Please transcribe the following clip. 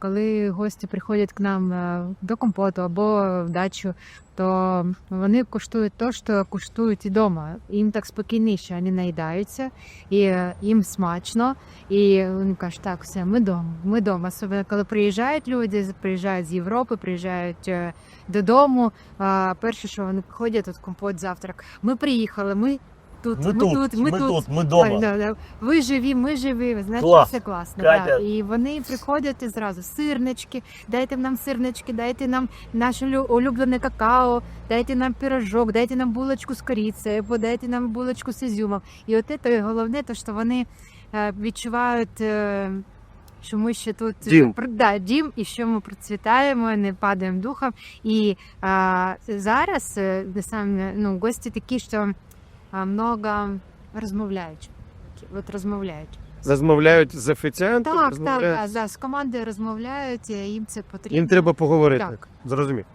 Коли гості приходять к нам е, до компоту або в дачу, то вони куштують те, що куштують і вдома. Їм так спокійніше, вони наїдаються, і е, їм смачно. І вони кажуть, так, все, ми вдома, ми вдома. Особливо, коли приїжджають люди, приїжджають з Європи, приїжджають е, додому. Перше, що вони приходять, тут компот, завтрак. Ми приїхали, ми тут, Ми тут, ми тут, ми Так, вдома. да, да. Ви живі, ми живі. Ви знаєте, Клас. все класно. Катя. Да. І вони приходять і зразу сирнички, дайте нам сирнички, дайте нам наше улюблене какао, дайте нам пірожок, дайте нам булочку з корицею, або дайте нам булочку з ізюмом. І от це головне, то що вони е, відчувають. е, Що ми ще тут Дім. Да, дім, і що ми процвітаємо, не падаємо духом. І а, зараз е, саме ну, гості такі, що много розмовляють. От розмовляють. Розмовляють з офіціантом, Так, розмовляють. так, да, з командою розмовляють, їм це потрібно. Їм треба поговорити. Так. Зрозумів.